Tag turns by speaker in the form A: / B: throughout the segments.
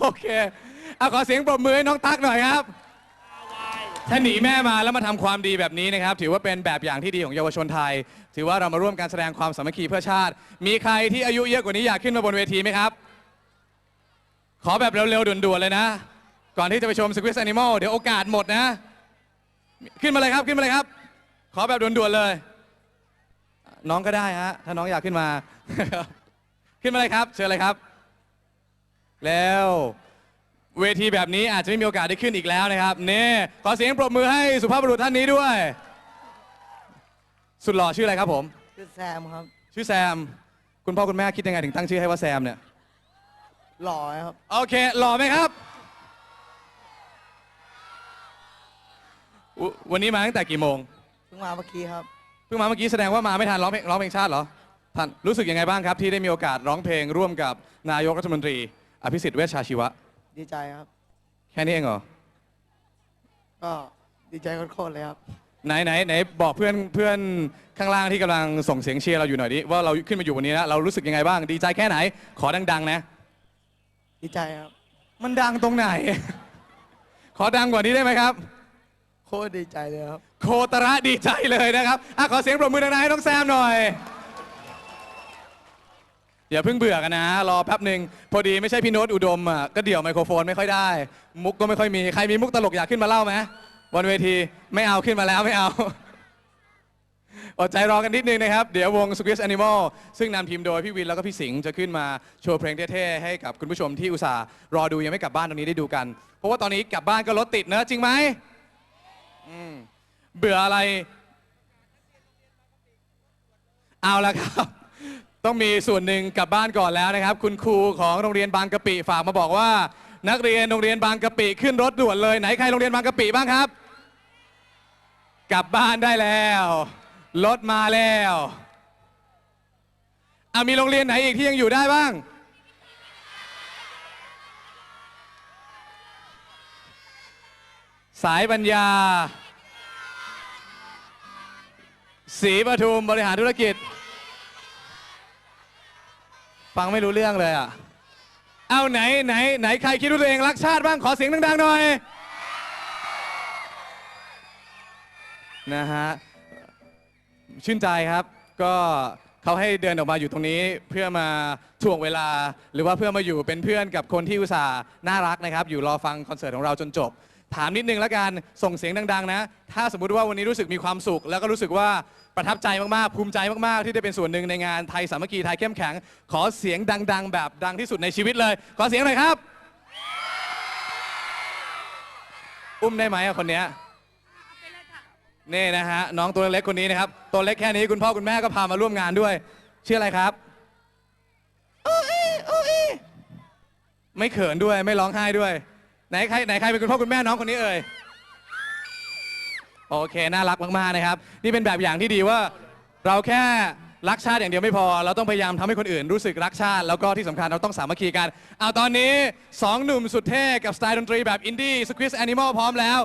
A: โอเคเอาขอเสียงปรบมือให้น้องตั๊กหน่อยครับ ถ้าหนีแม่มาแล้วมาทำความดีแบบนี้นะครับ ถือว่าเป็นแบบอย่างที่ดีของเยาวชนไทย ถือว่าเรามาร่วมการแสดงความสามัคคีเพื่อชาติ มีใครที่อายุเยอะกว่านี้อยากขึ้นมาบนเวทีไหมครับ ขอแบบเร็วๆด่วนๆเลยนะ ก่อนที่จะไปชม Squid Animal เดี๋ยวโอกาสหมดนะ ขึ้นมาเลยครับขึ้นมาเลยครับ ขอแบบด่วนๆเลย น้องก็ได้ฮะถ้าน้องอยากขึ้นมา ขึ้นมาเลยครับ เชิญเลยครับ แล้วเวทีแบบนี้อาจจะไม่มีโอกาสได้ขึ้นอีกแล้วนะครับเน่ขอเสียงปรบมือให้สุภาพบุรุษท่านนี้ด้วย สุดหล่อชื่ออะไรครับผม
B: คือแซมครับ
A: ชื่อแซม คุณพ่อคุณแม่คิดยังไงถึงตั้งชื่อให้ว่าแซมเนี่ย
B: หล่อครับ
A: โอเค หล่อไหมครับอุวันนี้มาตั้งแต่กี่โมง
B: เพิ่งมาเมื่อกี้ครับ
A: เพิ่งมาเมื่อกี้แสดงว่ามาไม่ทันร้องเพลงร้องเพลงชาติเหรอท่านรู้สึกยังไงบ้างครับ ที่ได้มีโอกาสร้องเพลงร่วมกับนายกรัฐมนตรี อภิสิทธิ์เวชชาชีวะ
B: ดีใจครับ
A: แค่นี้เองเหรอ
B: ก็ดีใจโคตรๆเลยครับ
A: ไหนไหนไหนบอกเพื่อนเพื่อนข้างล่างที่กำลังส่งเสียงเชียร์เราอยู่หน่อยดิว่าเราขึ้นมาอยู่วันนี้นะเรารู้สึกยังไงบ้าง ดีใจแค่ไหน ขอดังๆนะ
B: ดีใจครับ
A: มันดังตรงไหน ขอดังกว่านี้ได้ไหมครับ
B: โคตรดีใจเลยครับ
A: โคตระดีใจเลยนะครับอะขอเสียงปรบมือดังๆให้น้องแซมหน่อย อย่าเพิ่งเบื่อกันนะ รอแป๊บหนึ่งพอดีไม่ใช่พี่โน้ตอุดมอะก็เดี่ยวไมโครโฟนไม่ค่อยได้ มุกก็ไม่ค่อยมีใครมีมุกตลกอยากขึ้นมาเล่าไหมบนเวทีไม่เอาขึ้นมาแล้วไม่เอาอดใจรอกันนิดนึงนะครับ เดี๋ยววง Squid Animal ซึ่งนำทีมโดยพี่วินแล้วก็พี่สิงห์จะขึ้นมาโชว์เพลงเท่ๆ ให้กับคุณผู้ชมที่อุตส่าห์รอดูยังไม่กลับบ้านตรงนี้ได้ดูกัน เพราะว่าตอนนี้กลับบ้านก็รถติดเนอะจริงไหมอืมเบื่ออะไร เอาละครับ ต้องมีส่วนหนึ่งกลับบ้านก่อนแล้วนะครับ คุณครูของโรงเรียนบางกะปิฝากมาบอกว่า นักเรียนโรงเรียนบางกะปิขึ้นรถด่วนเลยไหนใครโรงเรียนบางกะปิบ้างครับ กลับบ้านได้แล้วรถมาแล้วอะมีโรงเรียนไหนอีกที่ยังอยู่ได้บ้าง สายปัญญาศรีปทุมบริหารธุรกิจ ฟังไม่รู้เรื่องเลยอะ เอาไหนไหนไหนใครคิดว่าตัวเองรักชาติบ้างขอเสียงดังๆหน่อย นะฮะ ชื่นใจครับ ก็เขาให้เดินออกมาอยู่ตรงนี้เพื่อมาถ่วงเวลา หรือว่าเพื่อมาอยู่เป็นเพื่อนกับคนที่อุตส่าห์น่ารักนะครับ อยู่รอฟังคอนเสิร์ตของเราจนจบ ถามนิดนึงแล้วกันส่งเสียงดังๆนะ ถ้าสมมุติว่าวันนี้รู้สึกมีความสุข แล้วก็รู้สึกว่าประทับใจมากๆภูมิใจมากๆ ที่ได้เป็นส่วนหนึ่งในงานไทยสามัคคีไทยเข้มแข็ง ขอเสียงดัง ๆ แบบดังที่สุดในชีวิตเลย ขอเสียงหน่อยครับ อุ้มได้ไหมอะคนเนี้ยนี่นะฮะน้องตัวเล็กคนนี้นะครับตัวเล็กแค่นี้คุณพ่อคุณแม่ก็พามาร่วมงานด้วยชื่ออะไรครับโอุ๊ยอุ๊ยไม่เขินด้วยไม่ร้องไห้ด้วย ไหนใครไหนใครเป็นคุณพ่อคุณแม่น้องคนนี้เอ่ยโอเค น่ารักมากๆนะครับ นี่เป็นแบบอย่างที่ดีว่า เราแค่รักชาติอย่างเดียวไม่พอ เราต้องพยายามทำให้คนอื่นรู้สึกรักชาติ แล้วก็ที่สำคัญเราต้องสามัคคีกัน เอาตอนนี้สองหนุ่มสุดเท่กับสไตล์ดนตรีแบบอินดี้สควิสแอนิมอลพร้อมแล้ว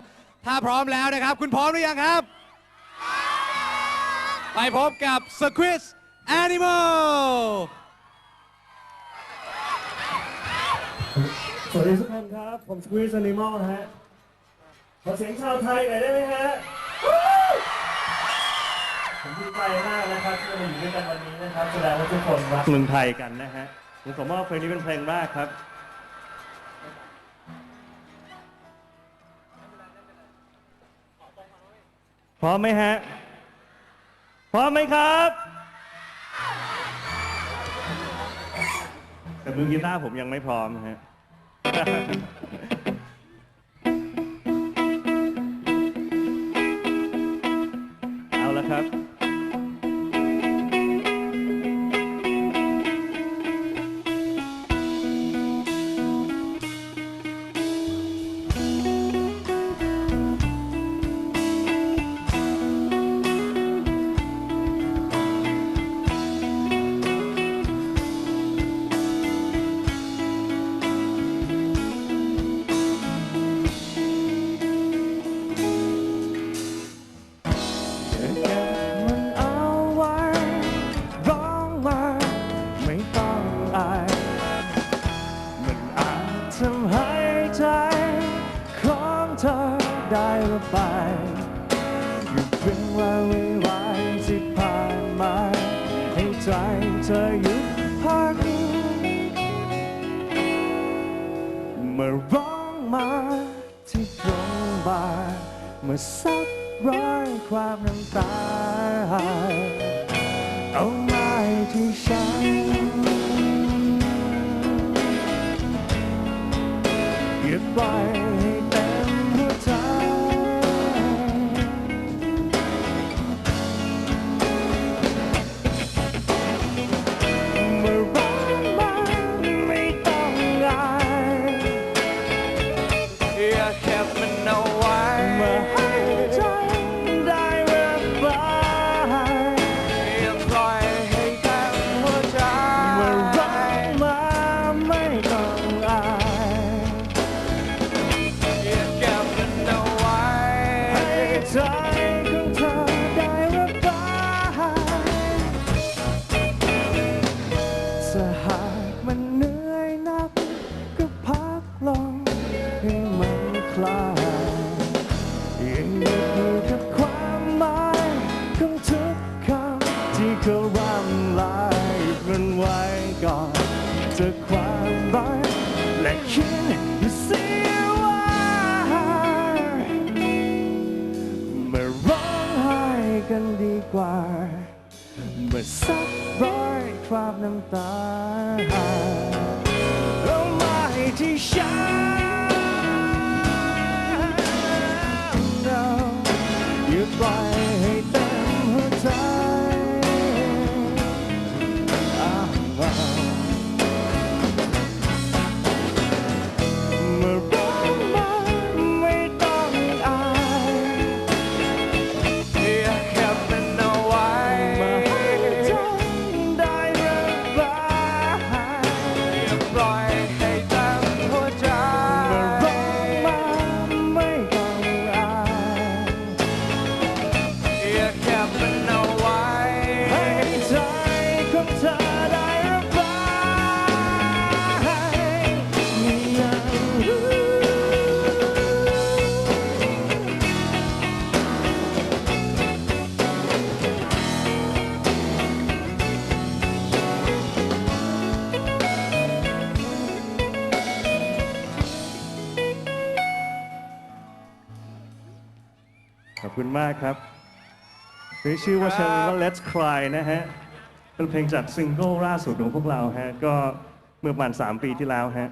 A: ถ้าพร้อมแล้วนะครับ คุณพร้อมหรือยังครับ ไปพบกับ Squiz Animal
C: สวัสดีทุกคนครับ ผมสควีซ a นิมอลฮะ ขอเสียงชาวไทยหน่อยได้ไหมฮะ ผมดีใจมากนะครับที่มาอยู่ด้วยกันวันนี้นะครับแสดงว่าทุกคนรักเมืองไทยกันนะฮะผมขอมอบเพลงนี้เป็นเพลงแรกครับ พร้อมไหมฮะ พร้อมไหมครับแต่มือกีตาร์ผมยังไม่พร้อมฮะ เอาละครับ ทำให้ใจของเธอได้ระบายหยุดเรื่องราวร้ายๆที่ผ่านมา ให้ใจเธอหยุดพักเมาร้องมาที่ตรงบ่ามาซับร้อยความน้ำตา เอามาให้ที่ฉัน อ
A: กัน
C: ดี
A: กว่า
C: มาซับร้อยความน้ำตา ขอบคุณมากครับเพลงชื่อว่าเชิญว่า Let's Cry นะฮะ เป็นเพลงจากซิงเกิลล่าสุดของพวกเราฮะ ก็เมื่อประมาณ3ปีที่แล้วฮะ